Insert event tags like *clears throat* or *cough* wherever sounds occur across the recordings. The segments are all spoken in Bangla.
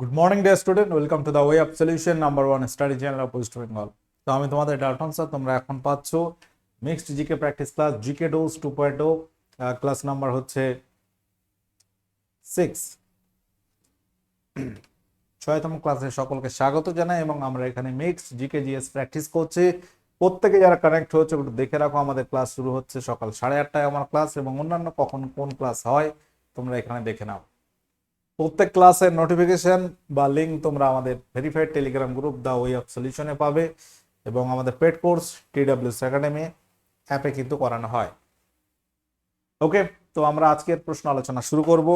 Good morning day student welcome to the way of solution number one study channel of West Bengal তো আমি তোমাদের ডালটন স্যার, তোমরা এখন পাচ্ছ mixed GK practice class GK dose two point class number হচ্ছে সিক্স ছয়তম ক্লাসে সকলকে স্বাগত জানাই এবং আমরা এখানে মিক্সড জিকে জিএস প্র্যাকটিস করছি। প্রত্যেকে যারা কানেক্ট হচ্ছে একটু দেখে রাখো, আমাদের ক্লাস শুরু হচ্ছে সকাল সাড়ে আটটায় আমার ক্লাস এবং অন্যান্য কখন কোন ক্লাস হয়, তোমরা এখানে দেখে নাও। প্রত্যেক ক্লাসের নোটিফিকেশন বা লিঙ্ক তোমরা আমাদের verified Telegram group the way of সলিউশনে পাবে এবং আমাদের পেড কোর্স টিডাব্লিউএস একাডেমি অ্যাপে কিন্তু করানো হয়। ওকে তো আমরা আজকের প্রশ্ন আলোচনা শুরু করব।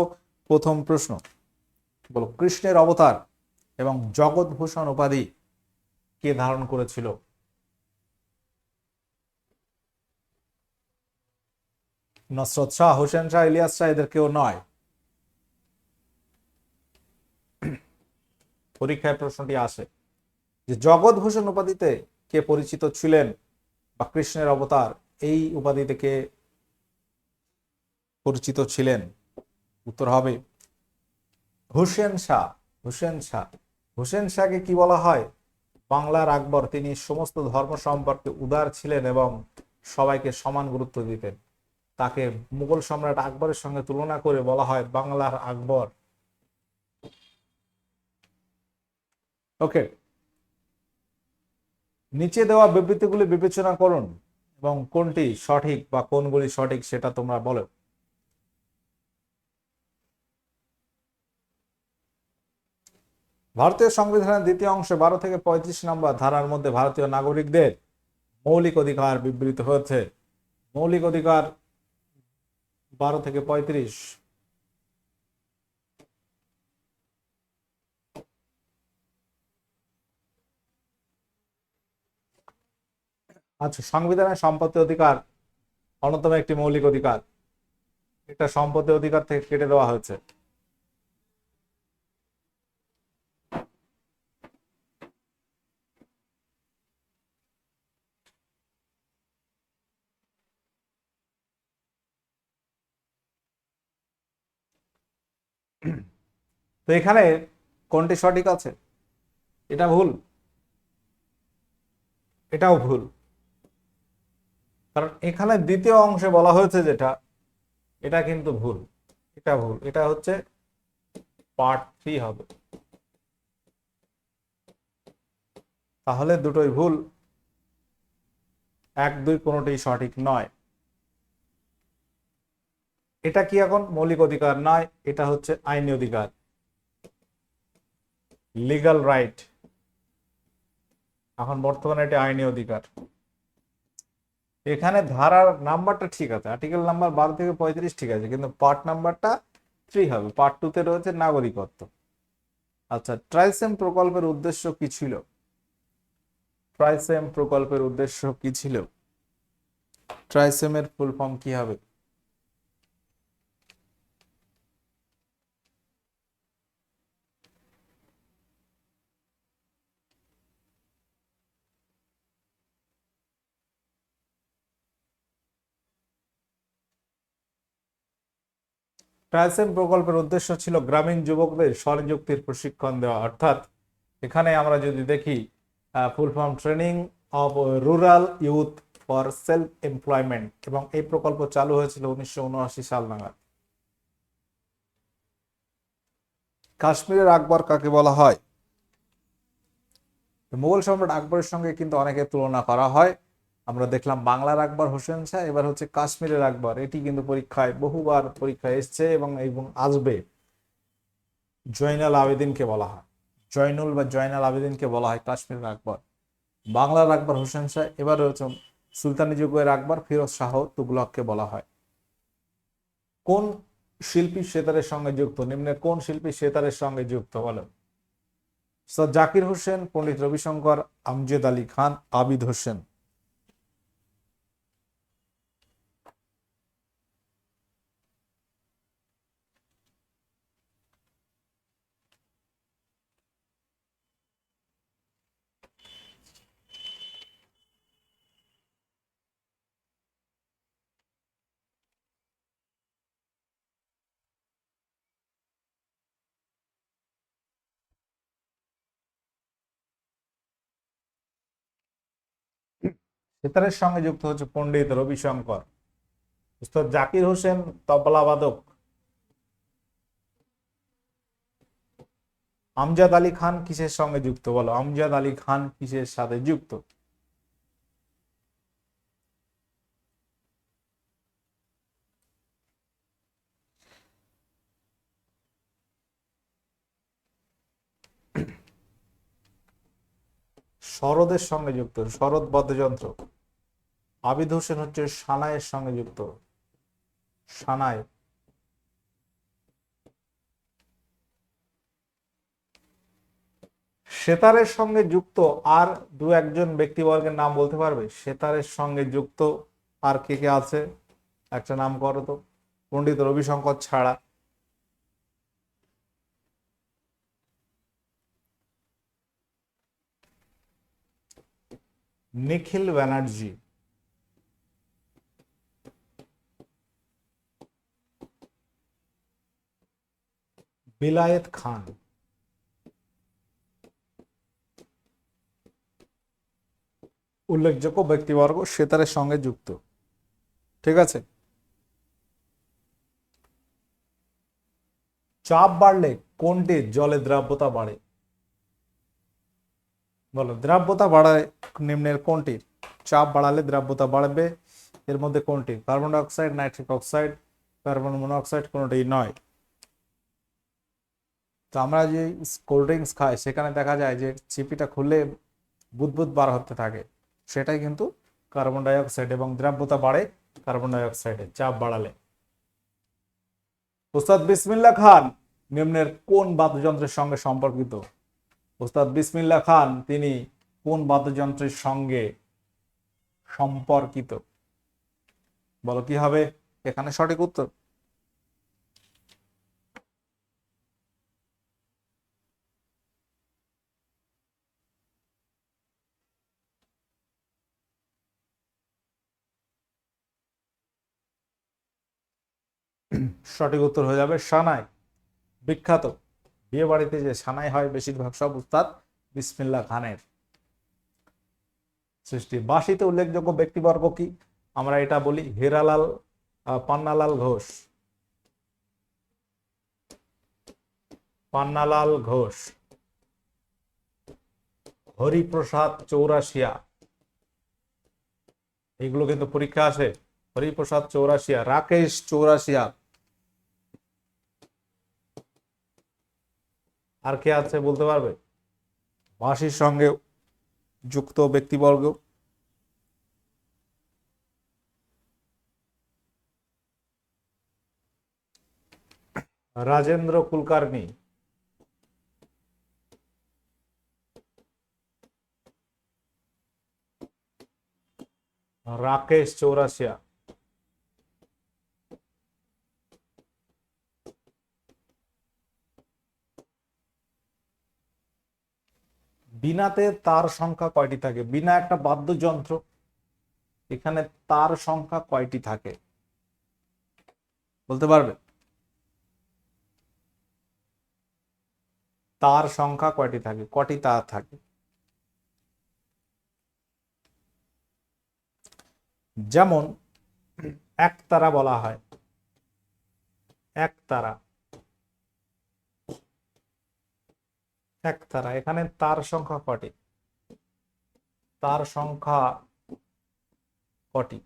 প্রথম প্রশ্ন, বলো, কৃষ্ণের অবতার এবং জগৎভূষণ উপাধি কে ধারণ করেছিল? নসরত শাহ, হোসেন শাহ, ইলিয়াস শাহ এদের কেউ নয়। পরীক্ষায় প্রশ্নটি আসে যে জগৎভূষণ উপাধিতে কে পরিচিত ছিলেন বা কৃষ্ণের অবতার? এই উপাধিতে কে পরিচিত ছিলেন? উত্তর হবে হুসেন শাহ। হুসেন শাহ। হুসেন শাহকে কি বলা হয়? বাংলার আকবর। তিনি সমস্ত ধর্ম সম্পর্কে উদার ছিলেন এবং সবাইকে সমান গুরুত্ব দিতেন। তাকে মুঘল সম্রাট আকবরের সঙ্গে তুলনা করে বলা হয় বাংলার আকবর। ওকে নিচে দেওয়া বিবৃতিগুলি বিবেচনা করুন এবং কোনটি সঠিক বা কোনগুলি সঠিক সেটা তোমরা বলো। ভারতীয় সংবিধানের দ্বিতীয় অংশে বারো থেকে পঁয়ত্রিশ নম্বর ধারার মধ্যে ভারতীয় নাগরিকদের মৌলিক অধিকার বিবৃত হয়েছে। মৌলিক অধিকার বারো থেকে পঁয়ত্রিশ আচ্ছা সংবিধানের সম্পত্তি অধিকার অন্যতম একটি মৌলিক অধিকার। এটা সম্পত্তি অধিকার থেকে কেটে দেওয়া হয়েছে। তো এখানে কোনটি সঠিক আছে? এটা ভুল। এটাও ভুল। কারণ এখানে দ্বিতীয় অংশে বলা হয়েছে যেটা, এটা কিন্তু ভুল, এটা ভুল, এটা হচ্ছে পার্ট থ্রি হবে। তাহলে দুটোই ভুল, এক, দুই কোনোটি সঠিক নয়। এটা কি এখন মৌলিক অধিকার? নয় এটা হচ্ছে আইনি অধিকার। লিগাল রাইট এখন বর্তমানে এটা আইনি অধিকার। এখানে ধারার নাম্বারটা ঠিক আছে আর্টিকেল নাম্বার বারো থেকে পঁয়ত্রিশ ঠিক আছে, কিন্তু পার্ট নাম্বারটা থ্রি হবে পার্ট টুতে রয়েছে নাগরিকত্ব। আচ্ছা ট্রাইসেম প্রকল্পের উদ্দেশ্য কি ছিল? ট্রাইসেম প্রকল্পের উদ্দেশ্য কি ছিল? ট্রাইসেমের ফুল ফর্ম কি হবে? ট্রাইসেম প্রকল্পের উদ্দেশ্য ছিল গ্রামীণ যুবকদের স্বনিযুক্তির প্রশিক্ষণ দেওয়া। অর্থাৎ এখানে আমরা যদি দেখি full form training of rural youth for self employment এবং এই প্রকল্প চালু হয়েছিল উনিশশো উনআশি সাল নাগাদ। কাশ্মীরের আকবর কাকে বলা হয়? মুঘল সম্রাট আকবরের সঙ্গে কিন্তু অনেকে তুলনা করা হয়। আমরা দেখলাম বাংলার আকবর হোসেন শাহ, এবার হচ্ছে কাশ্মীরের আকবর। এটি কিন্তু পরীক্ষায়, বহুবার পরীক্ষায় এসছে এবং এবং আসবে। জয়নাল আবেদিনকে বলা হয়। জয়নুল বা জয়নাল আবেদিনকে বলা হয় কাশ্মীরের আকবর। বাংলার আকবর হোসেন শাহ, এবার রয়েছে সুলতানি যুগের আকবর ফিরোজ শাহ তুগলককে বলা হয়। কোন শিল্পী সেতারের সঙ্গে যুক্ত? নিম্নে কোন শিল্পী সেতারের সঙ্গে যুক্ত বলো স্যার জাকির হোসেন, পণ্ডিত রবিশঙ্কর, আমজেদ আলী খান, আবিদ হোসেন। সেতারের সঙ্গে যুক্ত হচ্ছে পণ্ডিত রবিশঙ্কর। উস্তাদ জাকির হোসেন তবলাবাদক। আমজাদ আলী খান কিসের সঙ্গে যুক্ত? বলো, আমজাদ আলী খান কিসের সাথে যুক্ত? শরদের সঙ্গে যুক্ত শরৎ বাদ্যযন্ত্র। আবিদ হোসেন হচ্ছে সানাইয়ের সঙ্গে যুক্ত। সানাই। সেতারের সঙ্গে যুক্ত আর দু একজন ব্যক্তিবর্গের নাম বলতে পারবে? সেতারের সঙ্গে যুক্ত আর কে কে আছে? একটা নাম করো তো। পণ্ডিত রবিশঙ্কর ছাড়া। নিখিল ব্যানার্জি। বিলায়েত খান। উল্লেখযোগ্য ব্যক্তিবর্গ সেতারের সঙ্গে যুক্ত। ঠিক আছে? চাপ বাড়লে কোনটি? জলে দ্রাব্যতা বাড়ে। বলো, দ্রাব্যতা বাড়ায় নিম্নের কোনটি? চাপ বাড়ালে দ্রাব্যতা বাড়বে, এর মধ্যে কোনটি? Carbon dioxide, nitric oxide, carbon monoxide কোনোটি নয়। তো আমরা যে কোল্ড ড্রিঙ্কস খাই, সেখানে দেখা যায় যে চিপিটা খুললে বুদবুদ বার হতে থাকে। সেটাই কিন্তু কার্বন ডাইঅক্সাইড এবং দ্রাব্যতা বাড়ে কার্বন ডাইঅক্সাইডের চাপ বাড়ালে। ওস্তাদ বিসমিল্লা খান, নিম্নের কোন বাদ্যযন্ত্রের সঙ্গে সম্পর্কিত? ওস্তাদ বিসমিল্লা খান, তিনি কোন বাদ্যযন্ত্রের সঙ্গে সম্পর্কিত? বলো কি হবে? এখানে সঠিক উত্তর। সঠিক উত্তর হয়ে যাবে সানাই বিখ্যাত। বিয়ে বাড়িতে যে সানাই হয় বেশিরভাগ সব উস্তাদ বিসমিল্লা খানের। সৃষ্টি। বাসিতে উল্লেখযোগ্য ব্যক্তিবর্গ কি? আমরা এটা বলি হেরালাল পান্নালাল ঘোষ। পান্নালাল ঘোষ। হরিপ্রসাদ চৌরাশিয়া। এগুলো কিন্তু পরীক্ষা আসে। হরিপ্রসাদ চৌরাশিয়া, রাকেশ চৌরাশিয়া। আর কে আছে বলতে পারবে? বাঁশির সঙ্গে যুক্ত ব্যক্তিবর্গ। রাজেন্দ্র কুলকার্নি। রাকেশ চৌরাশিয়া। বিনাতে তার সংখ্যা কয়টি থাকে? বিনা একটা বাদ্যযন্ত্র, এখানে তার সংখ্যা কয়টি থাকে? বলতে পারবে? তার সংখ্যা কয়টি থাকে? কটি তার থাকে? যেমন, একতারা বলা হয়। একতারা একতারা এখানে তার সংখ্যা কটি? তার সংখ্যা কটি?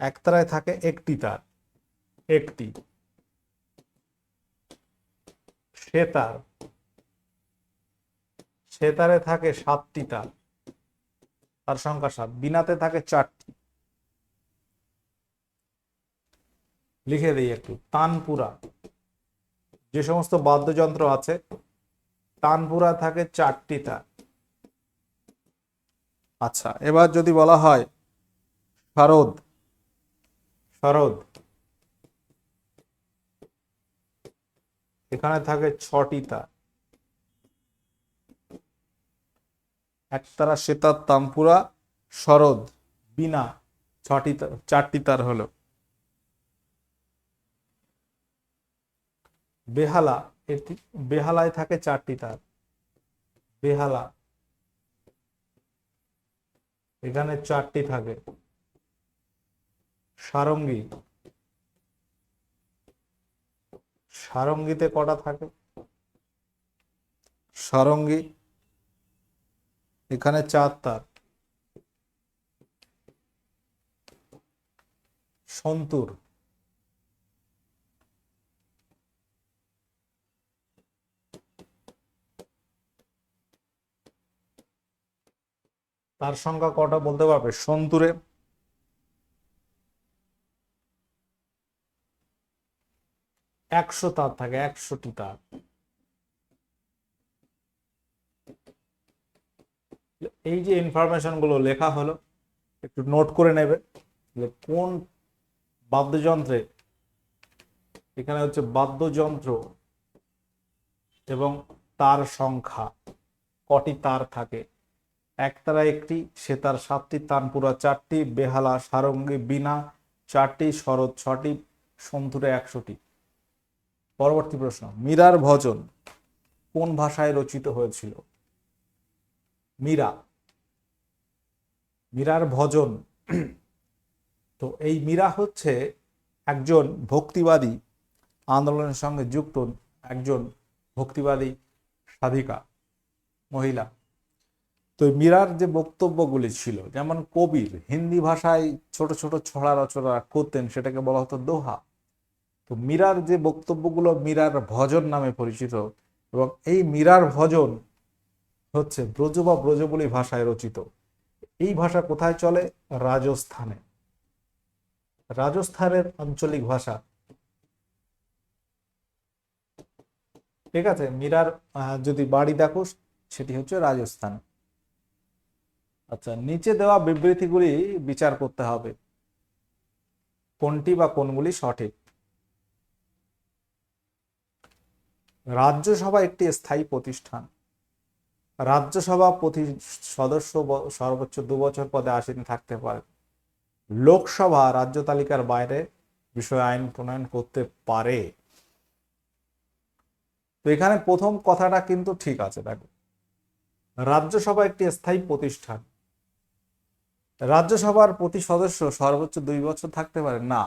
একতারায় থাকে একটি তার, একটি। সেতার সেতারে থাকে সাতটি তার তার সংখ্যা সাত, বিনাতে থাকে চারটি। লিখে দিই একটু, তানপুরা। যে সমস্ত বাদ্যযন্ত্র আছে, তানপুরা থাকে চারটি তার। আচ্ছা এবার যদি বলা হয় শারদ শারদ এখানে থাকে ছটি তার। একতারা, সেতার তামপুরা শরদ বিনা, ছটি চারটি তার হলো। বেহালা, এটি বেহালায় থাকে চারটি তার। বেহালা, এখানে চারটি থাকে। সারঙ্গী, সারঙ্গীতে কটা থাকে? সারঙ্গী, এখানে চার তার। সন্তুর তার সংখ্যা কটা বলতে পারবে? সন্তুরে। একশো তার থাকে, একশোটি তার। এই যে ইনফরমেশনগুলো লেখা হলো, একটু নোট করে নেবে কোন বাদ্যযন্ত্রে, এখানে হচ্ছে বাদ্যযন্ত্র এবং তার সংখ্যা, কটি তার থাকে? একতারা একটি সেতার সাতটি, তানপুরা চারটি, বেহালা সারঙ্গী বিনা চারটি, শরৎ ছটি, সন্তুরে একশোটি। পরবর্তী প্রশ্ন, মীরার ভজন কোন ভাষায় রচিত হয়েছিল? মীরা। মীরার ভজন, তো এই মীরা হচ্ছে একজন ভক্তিবাদী, আন্দোলনের সঙ্গে যুক্ত একজন ভক্তিবাদী সাধিকা, মহিলা। তো মীরার যে বক্তব্যগুলি ছিল, যেমন কবির, হিন্দি ভাষায় ছোট ছোট ছড়া রচনা করতেন, সেটাকে বলা হতো দোহা। তো মীরার যে বক্তব্যগুলো মীরার ভজন নামে পরিচিত, এবং এই মীরার ভজন হচ্ছে ব্রজ বা ব্রজবলি ভাষায় রচিত। এই ভাষা কোথায় চলে? রাজস্থানে। রাজস্থানের আঞ্চলিক ভাষা। ঠিক আছে? মীরার যদি বাড়ি দেখো, সেটি হচ্ছে রাজস্থান। আচ্ছা নিচে দেওয়া বিবৃতিগুলি বিচার করতে হবে। কোনটি বা কোনগুলি সঠিক? রাজ্যসভা একটি স্থায়ী প্রতিষ্ঠান। রাজ্যসভা প্রতি সদস্য সর্বোচ্চ দু বছর পদে আসীন থাকতে পারে। লোকসভা রাজ্য তালিকার বাইরে বিষয়ে আইন প্রণয়ন করতে পারে। তো এখানে প্রথম কথাটা কিন্তু ঠিক আছে, দেখো। রাজ্যসভা একটি স্থায়ী প্রতিষ্ঠান। রাজ্যসভার প্রতি সদস্য সর্বোচ্চ দুই বছর থাকতে পারে? না।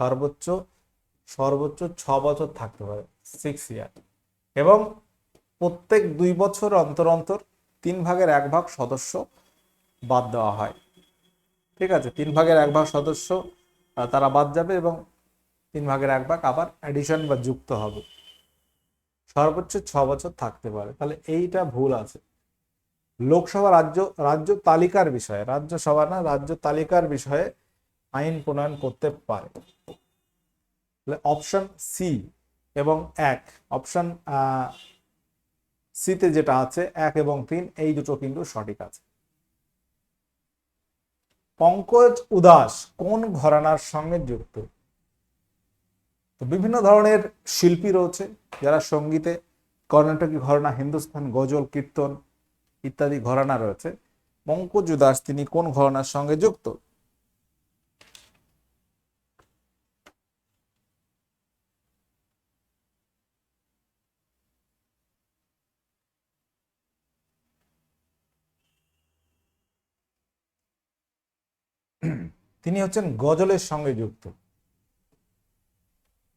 সর্বোচ্চ সর্বোচ্চ ছ বছর থাকতে পারে। সিক্স ইয়ার এবং প্রত্যেক দুই বছর অন্তর অন্তর তিন ভাগের এক ভাগ সদস্য বাদ দেওয়া হয়। ঠিক আছে? তিন ভাগের এক ভাগ সদস্য তারা বাদ যাবে এবং তিন ভাগের এক ভাগ আবার অ্যাডিশন বা যুক্ত হবে। সর্বোচ্চ ছ বছর থাকতে পারে। তাহলে এইটা ভুল আছে। লোকসভা রাজ্য রাজ্য তালিকার বিষয়ে, রাজ্যসভা না, রাজ্য তালিকার বিষয়ে আইন প্রণয়ন করতে পারে। অপশন সি এবং এক অপশন সিতে যেটা আছে, এক এবং তিন, এই দুটো কিন্তু সঠিক আছে। পঙ্কজ উদাস কোন ঘরানার সঙ্গে যুক্ত? তো বিভিন্ন ধরনের শিল্পী রয়েছে, যারা সঙ্গীতে কর্ণাটকী ঘরানা, হিন্দুস্তান, গজল, কীর্তন ইত্যাদি ঘরানা রয়েছে। পঙ্কজ দাস তিনি কোন ঘরানার সঙ্গে যুক্ত? তিনি হচ্ছেন গজলের সঙ্গে যুক্ত।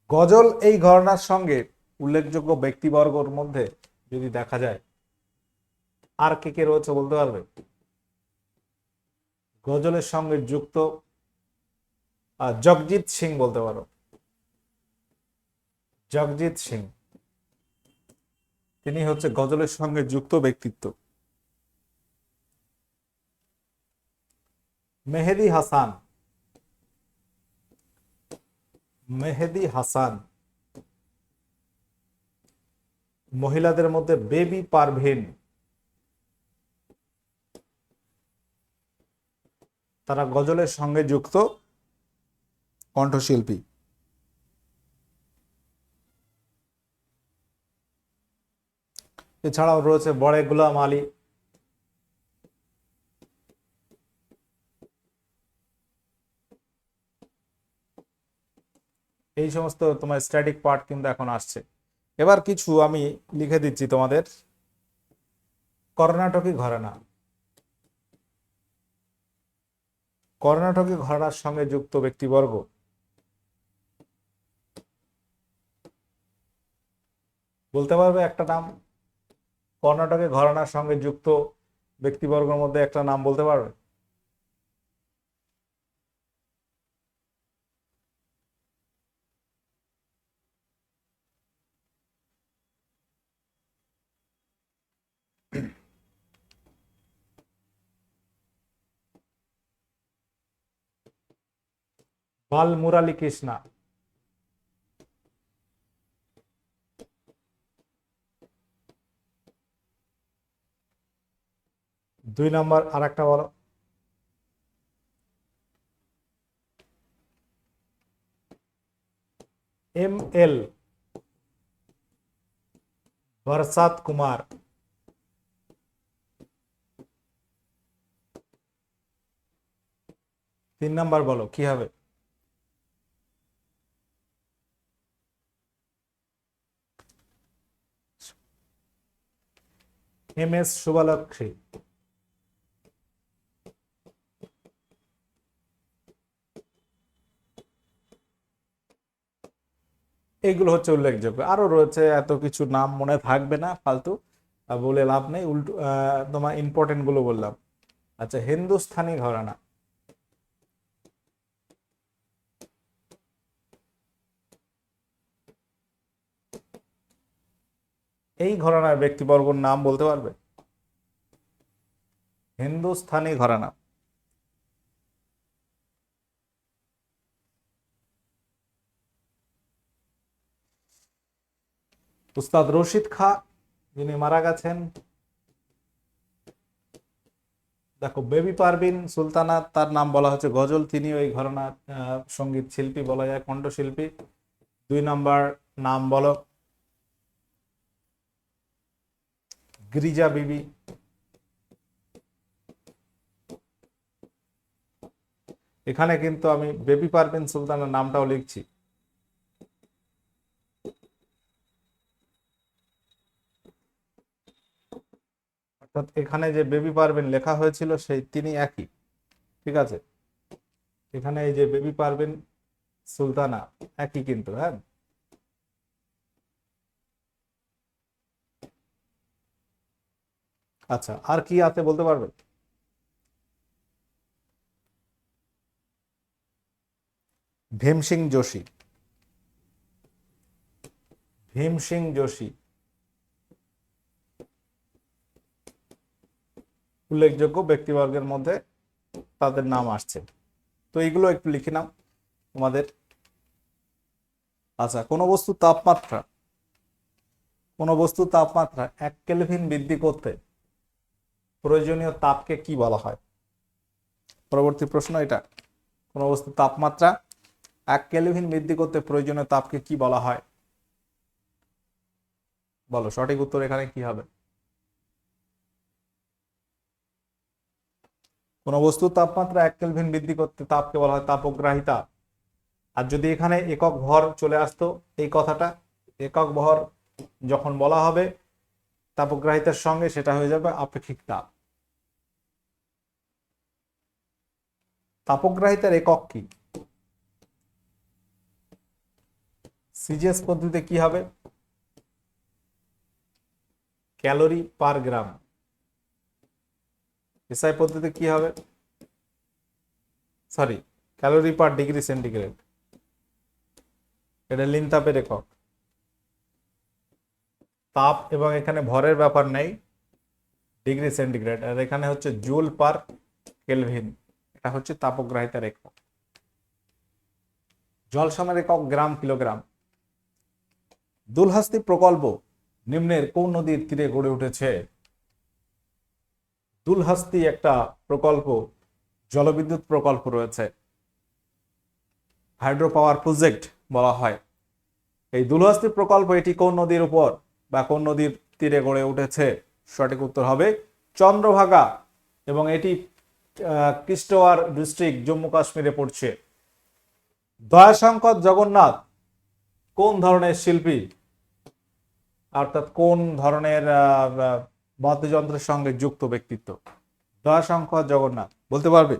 গজল এই ঘরানার সঙ্গে উল্লেখযোগ্য ব্যক্তিবর্গর মধ্যে যদি দেখা যায় আর কে কে রয়েছে বলতে পারবে? গজলের সঙ্গে যুক্ত জগজিৎ সিং বলতে পারো। জগজিৎ সিং। তিনি হচ্ছে গজলের সঙ্গে যুক্ত ব্যক্তিত্ব। মেহেদি হাসান। মেহেদি হাসান। মহিলাদের মধ্যে বেবি পারভিন। তারা গজলের সঙ্গে যুক্ত কণ্ঠশিল্পী। এছাড়াও রয়েছে বড়ে গুলাম আলী। এই সমস্ত তোমার স্ট্যাটিক পার্ট কিন্তু এখন আসছে। এবার কিছু আমি লিখে দিচ্ছি তোমাদের। কর্ণাটকী ঘরানা। কর্ণাটকে ঘরানার সঙ্গে যুক্ত ব্যক্তিবর্গ। বলতে পারবে একটা নাম? কর্ণাটকে ঘরানার সঙ্গে যুক্ত ব্যক্তিবর্গের মধ্যে একটা নাম বলতে পারবে? বাল মুরালি কৃষ্ণা দুই নাম্বার আর একটা বলো এম এল বরসাত কুমার তিন নাম্বার বলো কি হবে এম এস শুভালক্ষী এগুলো হচ্ছে উল্লেখযোগ্য। আরও রয়েছে, এত কিছু নাম মনে থাকবে না ফালতু, বলে লাভ নেই। উল্টো তোমার ইম্পর্টেন্টগুলো বললাম। আচ্ছা হিন্দুস্থানি ঘরানা। এই ঘরানার ব্যক্তিবর্গর নাম বলতে পারবে? হিন্দুস্থানি ঘরানা। উস্তাদ রশিদ খা, যিনি মারা গেছেন। দেখো, বেবি পারবিন সুলতানা, তার নাম বলা হচ্ছে গজল। তিনি ওই ঘরানার সংগীত শিল্পী বলা যায়, কণ্ঠশিল্পী। দুই নাম্বার নাম বলো। গিরিজা বিবি। এখানে কিন্তু আমি বেবি পারভিন সুলতানের নামটাও লিখছি। অর্থাৎ এখানে যে বেবি পারভিন লেখা হয়েছিল, সেই তিনি একই। ঠিক আছে? এখানে এই যে বেবি পারভিন সুলতানা একই কিন্তু হ্যাঁ? আচ্ছা আর কি আছে বলতে পারবে ভীম সিং যোশী। ভীম সিং যোশী। উল্লেখযোগ্য ব্যক্তিবর্গের মধ্যে তাদের নাম আসছে। তো এইগুলো একটু লিখে নাও তোমাদের। আচ্ছা কোনো বস্তু তাপমাত্রা, কোনো বস্তু তাপমাত্রা এক কেলভিন বৃদ্ধি করতে প্রয়োজনীয় তাপকে কি বলা হয়? পরবর্তী প্রশ্ন এটা। কোনো বস্তু তাপমাত্রা এক কেলভিন বৃদ্ধি করতে প্রয়োজনীয় তাপকে কি বলা হয়? বলো, সঠিক উত্তর এখানে কি হবে? কোনো বস্তুর তাপমাত্রা এক কেলভিন বৃদ্ধি করতে তাপকে বলা হয় তাপগ্রাহিতা। আর যদি এখানে একক ভর চলে আসতো, এই কথাটা, একক ভর যখন বলা হবে, তাপগ্রাহিতার সঙ্গে সেটা হয়ে যাবে আপেক্ষিক তাপ। তাপগ্রাহিতার একক কি? সিজিএস পদ্ধতিতে কি হবে? ক্যালোরি পার গ্রাম। এসআই পদ্ধতিতে কি হবে? Sorry, calorie per degree centigrade. এটা লিন তাপের একক। তাপ এবং এখানে ভরের ব্যাপার নেই, ডিগ্রি সেন্টিগ্রেড। আর এখানে হচ্ছে জুল পার কেলভিন। এটা হচ্ছে তাপগ্রাহিতার একক জল সমের একক গ্রাম কিলোগ্রাম। দুলহাস্তি প্রকল্প নিম্নের কোন নদীর তীরে গড়ে উঠেছে? দুলহাস্তি একটা প্রকল্প, জলবিদ্যুৎ প্রকল্প রয়েছে। হাইড্রো পাওয়ার প্রজেক্ট বলা হয়। এই দুলহাস্তি প্রকল্প এটি কোন নদীর উপর বা কোন নদীর তীরে গড়ে উঠেছে? সঠিক উত্তর হবে চন্দ্রভাগা এবং এটি কিস্টোয়ার ডিস্ট্রিক্ট জম্মু কাশ্মীরে পড়ছে। দয়াশঙ্কর জগন্নাথ কোন ধরনের শিল্পী? অর্থাৎ কোন ধরনের বাদ্যযন্ত্রের সঙ্গে যুক্ত ব্যক্তিত্ব? দয়াশঙ্কর জগন্নাথ, বলতে পারবে?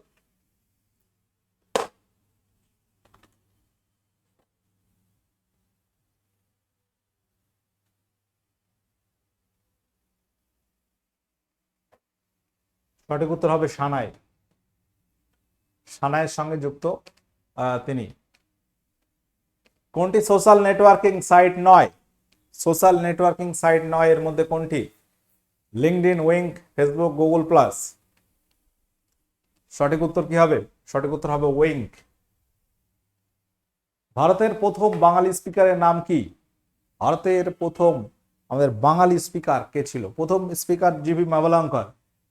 সঠিক উত্তর হবে সানায় সানাইয়ের সঙ্গে যুক্ত তিনি। কোনটি সোশ্যাল নেটওয়ার্কিং সাইট নয়? সোশ্যাল নেটওয়ার্কিং সাইট নয় এর মধ্যে কোনটি? LinkedIn wink Facebook Google plus সঠিক উত্তর কি হবে? সঠিক উত্তর হবে উইঙ্ক ভারতের প্রথম বাঙালি স্পিকারের নাম কি? ভারতের প্রথম আমাদের বাঙালি স্পিকার কে ছিল? প্রথম স্পিকার জিবি মাবলাঙ্কর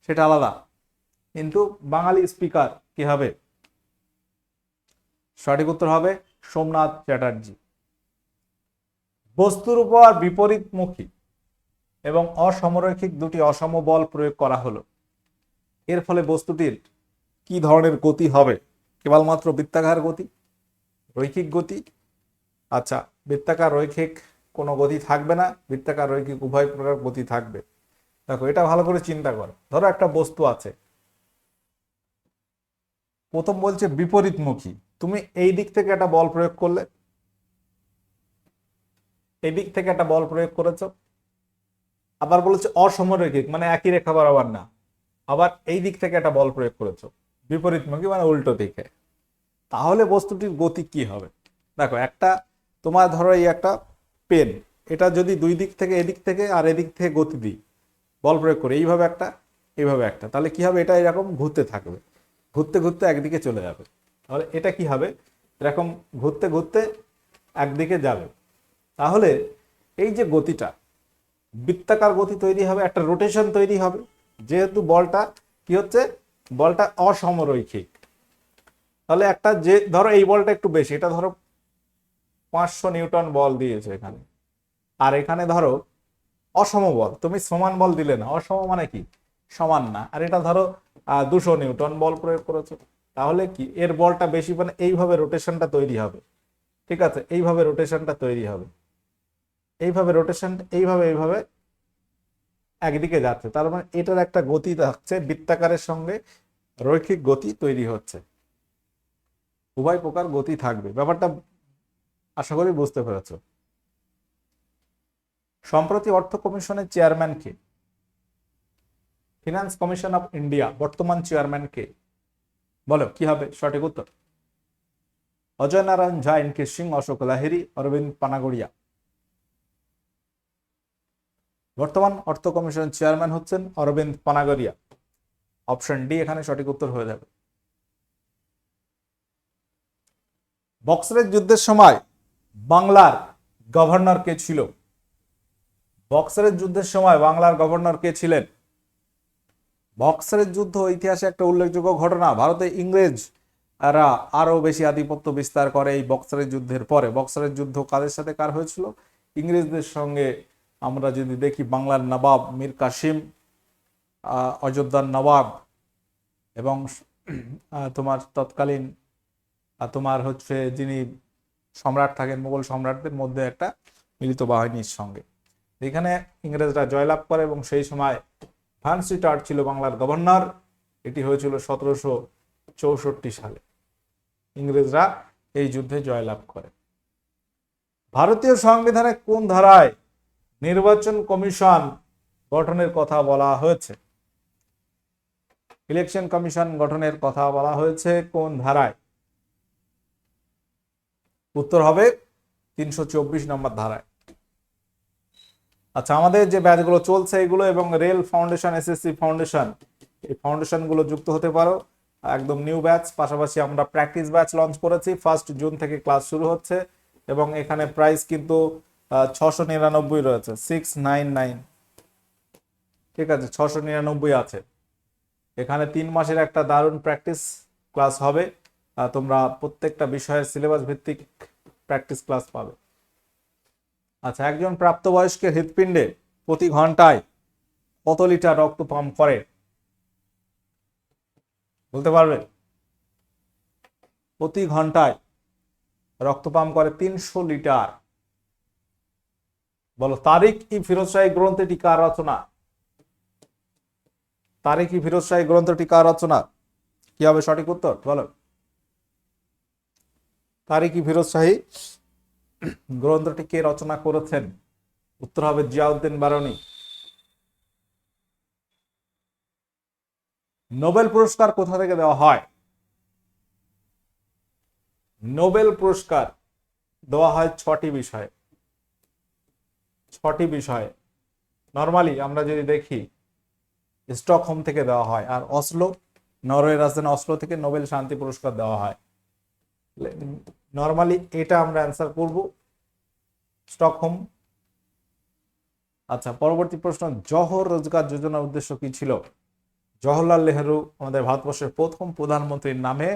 সেটা আলাদা। কিন্তু বাঙালি স্পিকার কি হবে? সঠিক উত্তর হবে সোমনাথ চ্যাটার্জি। বস্তুর উপর বিপরীতমুখী এবং অসমরৈখিক দুটি অসম বল প্রয়োগ করা হলো। এর ফলে বস্তুটির কি ধরনের গতি হবে? কেবলমাত্র বৃত্তাকার গতি? রৈখিক গতি? আচ্ছা বৃত্তাকার রৈখিক কোনো গতি থাকবে না, বৃত্তাকার রৈখিক উভয় প্রকার গতি থাকবে। দেখো, এটা ভালো করে চিন্তা করো। ধরো একটা বস্তু আছে। প্রথম বলছে বিপরীতমুখী। তুমি এই দিক থেকে একটা বল প্রয়োগ করলে, এই দিক থেকে একটা বল প্রয়োগ করেছ, আবার বলেছে অসমরৈখিক মানে একই রেখা বরাবর না, আবার এই দিক থেকে একটা বল প্রয়োগ করেছ, বিপরীতমুখী মানে উল্টো দিকে, তাহলে বস্তুটির গতি কি হবে? দেখো, একটা তোমার ধরো এই একটা পেন, এটা যদি দুই দিক থেকে, এদিক থেকে আর এদিক থেকে গতি দিই, বল প্রয়োগ করে, এইভাবে একটা এইভাবে একটা, তাহলে কি হবে? এটা এরকম ঘুরতে থাকবে, ঘুরতে ঘুরতে একদিকে চলে যাবে। তাহলে এটা কি হবে? এরকম ঘুরতে ঘুরতে একদিকে যাবে। তাহলে এই যে গতিটা, বৃত্তাকার গতি তৈরি হবে, একটা রোটেশন তৈরি হবে। যেহেতু বলটা কি হচ্ছে? বলটা অসমরৈখিক। তাহলে একটা যে, ধরো এই বলটা একটু বেশি, এটা ধরো পাঁচশো নিউটন বল দিয়েছে এখানে। আর এখানে ধরো অসম বল, তুমি সমান বল দিলে না। অসম মানে কি? সমান না। আর এটা ধরো দুশো নিউটন বল প্রয়োগ করেছ। তাহলে কি? এর বলটা বেশি মানে এইভাবে রোটেশনটা তৈরি হবে। ঠিক আছে? এইভাবে রোটেশনটা তৈরি হবে। এইভাবে রোটেশন এইভাবে এইভাবে একদিকে যাচ্ছে। তার মানে এটার একটা গতি থাকছে, বৃত্তাকারের সঙ্গে রৈখিক গতি তৈরি হচ্ছে। উভয় প্রকার গতি থাকবে। ব্যাপারটা আশা করি বুঝতে পেরেছ। সম্প্রতি অর্থ কমিশনের চেয়ারম্যান কে? ফিনান্স কমিশন অফ ইন্ডিয়া বর্তমান চেয়ারম্যান কে? বলো, কি হবে? সঠিক উত্তর। Ajay Narayan Jha N K Singh Ashok Lahiri Arvind Panagariya. বর্তমান অর্থ কমিশনের চেয়ারম্যান হচ্ছেন অরবিন্দ পানাগড়িয়া। অপশন ডি, এখানে সঠিক উত্তর হয়ে যাবে। বক্সারের যুদ্ধের সময় বাংলার গভর্নর কে ছিল? বক্সারের যুদ্ধের সময় বাংলার গভর্নর কে ছিলেন? বক্সারের যুদ্ধ ইতিহাসে একটা উল্লেখযোগ্য ঘটনা। ভারতে ইংরেজ এরা আরও বেশি আধিপত্য বিস্তার করে এই বক্সারের যুদ্ধের পরে। বক্সারের যুদ্ধ কাদের সাথে কার হয়েছিল? ইংরেজদের সঙ্গে আমরা যদি দেখি, বাংলার নবাব মীর কাসিম অযোধ্যার নবাব এবং তোমার তৎকালীন তোমার হচ্ছে যিনি সম্রাট থাকেন, মোগল সম্রাটদের মধ্যে একটা মিলিত বাহিনীর সঙ্গে। এখানে ইংরেজরা জয়লাভ করে এবং সেই সময় ফ্যান্সি টার্ট ছিল বাংলার গভর্নর, এটি হয়েছিল সতেরোশো চৌষট্টি সালে। ইংরেজরা এই যুদ্ধে জয়লাভ করে। ভারতীয় সংবিধানে কোন ধারায় নির্বাচন কমিশন গঠনের কথা বলা হয়েছে? ইলেকশন কমিশন গঠনের কথা বলা হয়েছে কোন ধারায়? উত্তর হবে তিনশো চব্বিশ নম্বর ধারায়। আচ্ছা আমাদের যে ব্যাচগুলো চলছে এগুলো এবং রেল ফাউন্ডেশন, এসএসসি ফাউন্ডেশন, এই ফাউন্ডেশনগুলো যুক্ত হতে পারো। একদম নিউ ব্যাচ, পাশাপাশি আমরা প্র্যাকটিস ব্যাচ লঞ্চ করেছি। ফার্স্ট জুন থেকে ক্লাস শুরু হচ্ছে এবং এখানে প্রাইস কিন্তু ছশো নিরানব্বই রয়েছে, সিক্স নাইন নাইন। ঠিক আছে, ছশো নিরানব্বই আছে। এখানে তিন মাসের একটা দারুণ প্র্যাকটিস ক্লাস হবে। তোমরা প্রত্যেকটা বিষয়ের সিলেবাস ভিত্তিক প্র্যাকটিস ক্লাস পাবে। আচ্ছা একজন প্রাপ্তবয়স্কের হৃৎপিণ্ডে প্রতি ঘন্টায় কত লিটার রক্ত পাম্প করে? বলতে পারবে? প্রতি ঘন্টায় রক্ত পাম্প করে তিনশো লিটার। বলো, তারিখ ই ফিরোজ শাহী গ্রন্থটি কার রচনা? তারিখ ই ফিরোজ শাহী গ্রন্থটি কার রচনা? কি হবে সঠিক উত্তর? বলো। তারিক ই ফিরোজ শাহী গ্রন্থটি কে রচনা করেছেন? উত্তর হবে জিয়াউদ্দিন বারনি। নোবেল পুরস্কার কোথা থেকে দেওয়া হয়? নোবেল পুরস্কার দেওয়া হয় ছটি বিষয়ে। ছটি বিষয়ে। নর্মালি আমরা যদি দেখি, স্টকহোম থেকে দেওয়া হয় আর অসলো নরওয়ে রাজধানী অসলো থেকে নোবেল শান্তি পুরস্কার দেওয়া হয়। নর্মালি এটা আমরা অ্যান্সার করব। স্টকহোম আচ্ছা পরবর্তী প্রশ্ন জহর রোজগার যোজনার উদ্দেশ্য কি ছিল? জওহরলাল নেহরু আমাদের ভারতবর্ষের প্রথম প্রধানমন্ত্রীর নামে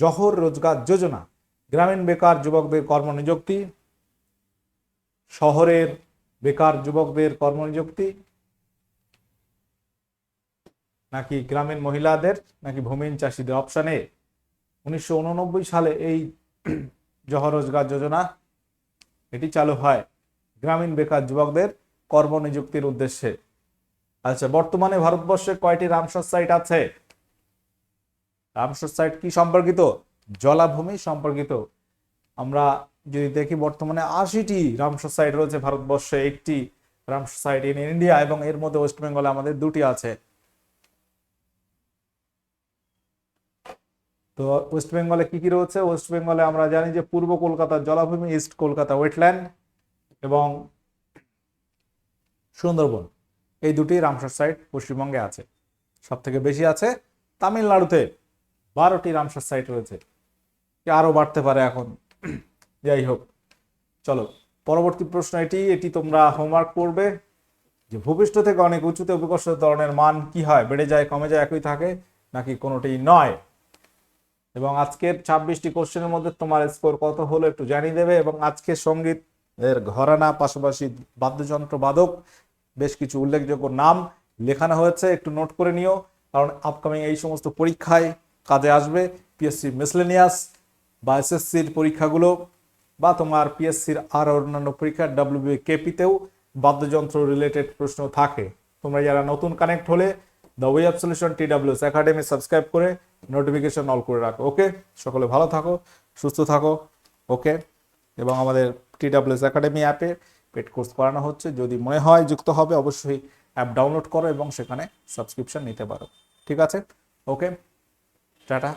জহর রোজগার যোজনা। গ্রামীণ বেকার যুবকদের কর্মনিযুক্তি, শহরের বেকার যুবকদের কর্মনিযুক্তি, নাকি গ্রামীণ মহিলাদের, নাকি ভূমিহীন চাষিদের অপশন উনিশশো সালে এই *clears throat* জহর রোজগার যোজনা, এটি চালু হয় গ্রামীণ বেকার যুবকদের কর্মনিযুক্তির উদ্দেশ্যে। আচ্ছা বর্তমানে ভারতবর্ষে কয়টি রামসর সাইট আছে? রামসর সাইট কি সম্পর্কিত? জলাভূমি সম্পর্কিত। আমরা যদি দেখি বর্তমানে আশিটি রামসর সাইট রয়েছে ভারতবর্ষে, একটি রামসর সাইট ইন ইন্ডিয়া এবং এর মধ্যে ওয়েস্ট বেঙ্গলে আমাদের দুটি আছে। তো ওয়েস্ট বেঙ্গলে কি কি রয়েছে? ওয়েস্ট বেঙ্গলে আমরা জানি যে পূর্ব কলকাতার জলাভূমি ইস্ট কলকাতা ওয়েটল্যান্ড এবং সুন্দরবন। এই দুটি রামসার সাইট পশ্চিমবঙ্গে আছে। সব থেকে বেশি আছে তামিলনাড়ুতে। বারোটি রামসার সাইট রয়েছে। কি আরও বাড়তে পারে এখন। যাই হোক, চলো, পরবর্তী প্রশ্ন এটি। এটি তোমরা হোমওয়ার্ক করবে যে ভূপৃষ্ঠ থেকে অনেক উঁচুতে অভিকর্ষ ধরনের মান কি হয়? বেড়ে যায়, কমে যায়, একই থাকে, নাকি কোনোটি নয়? এবং আজকের ছাব্বিশটি কোশ্চেনের মধ্যে তোমার স্কোর কত হলো একটু জানিয়ে দেবে এবং আজকের সংগীত এর ঘরানা পাশাপাশি বাদ্যযন্ত্র বাদক বেশ কিছু উল্লেখযোগ্য নাম লেখানো হয়েছে, একটু নোট করে নিও। কারণ আপকামিং এই সমস্ত পরীক্ষায় কাজে আসবে পিএসসি মিসলেনিয়াস বা এসএসসির পরীক্ষাগুলো বা তোমার পিএসসির আর অন্যান্য পরীক্ষা ডাব্লিউবি কেপিতেও বাদ্যযন্ত্র রিলেটেড প্রশ্ন থাকে। তোমরা যারা নতুন কানেক্ট হলে the web solution T WS academy subscribe করে নোটিফিকেশন অল করে রাখো ওকে সকলে ভালো থাকো, সুস্থ থাকো ওকে এবং আমাদের টি ডাব্লিউএস একাডেমি অ্যাপে পেড কোর্স করানো হচ্ছে। যদি মনে হয় যুক্ত হবে, অবশ্যই অ্যাপ ডাউনলোড করো এবং সেখানে সাবস্ক্রিপশন নিতে পারো, ঠিক আছে? Okay ta-ta.